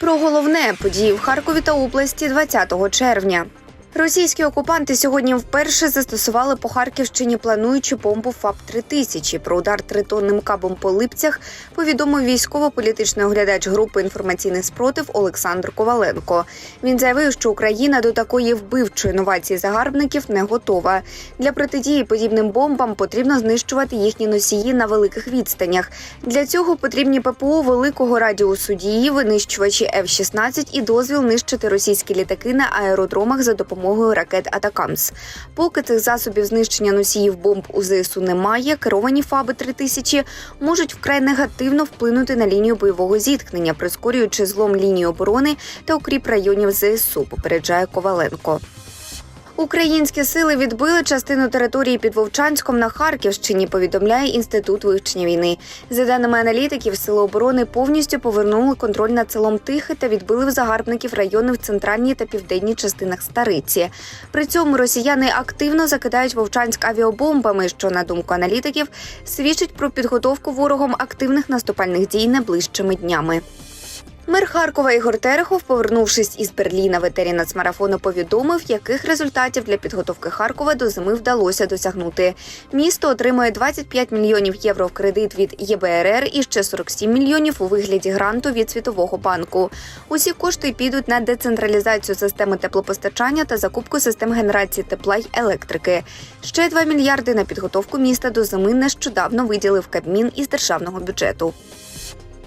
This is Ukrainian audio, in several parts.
Про головне події в Харкові та області 20 червня. Російські окупанти сьогодні вперше застосували по Харківщині плануючу бомбу ФАП 3000 Про удар тритонним кабом по липцях повідомив військово-політичний оглядач групи інформаційний спротив Олександр Коваленко. Він заявив, що Україна до такої вбивчої новації загарбників не готова. Для протидії подібним бомбам потрібно знищувати їхні носії на великих відстанях. Для цього потрібні ППО великого радіусу дії, винищувачі F-16 і дозвіл нищити російські літаки на аеродромах за допомогою ракет Атакамс. Поки цих засобів знищення носіїв бомб у ЗСУ немає, керовані ФАБи 3000 можуть вкрай негативно вплинути на лінію бойового зіткнення, прискорюючи злом лінії оборони та укріп районів ЗСУ. Попереджає Коваленко. Українські сили відбили частину території під Вовчанськом на Харківщині. Повідомляє інститут вивчення війни. За даними аналітиків, сили оборони повністю повернули контроль над селом Тихе та відбили в загарбників райони в центральній та південній частинах Стариці. При цьому росіяни активно закидають Вовчанськ авіабомбами, що на думку аналітиків свідчить про підготовку ворогом активних наступальних дій найближчими днями. Мер Харкова Ігор Терехов, повернувшись із Берліна в етері нацмарафону, повідомив, яких результатів для підготовки Харкова до зими вдалося досягнути. Місто отримує 25 мільйонів євро в кредит від ЄБРР і ще 47 мільйонів у вигляді гранту від Світового банку. Усі кошти підуть на децентралізацію системи теплопостачання та закупку систем генерації тепла й електрики. Ще 2 мільярди на підготовку міста до зими нещодавно виділив Кабмін із державного бюджету.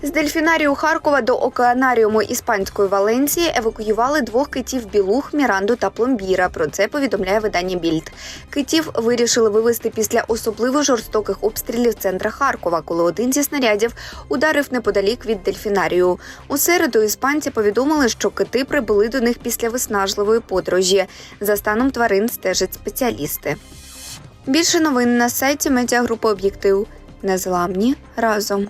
З дельфінарію Харкова до океанаріуму іспанської Валенції евакуювали двох китів білух, Міранду та Пломбіра. Про це повідомляє видання Більд. Китів вирішили вивезти після особливо жорстоких обстрілів центра Харкова, коли один зі снарядів ударив неподалік від дельфінарію. У середу іспанці повідомили, що кити прибули до них після виснажливої подорожі. За станом тварин стежать спеціалісти. Більше новин на сайті медіагрупи Об'єктив. Незламні разом.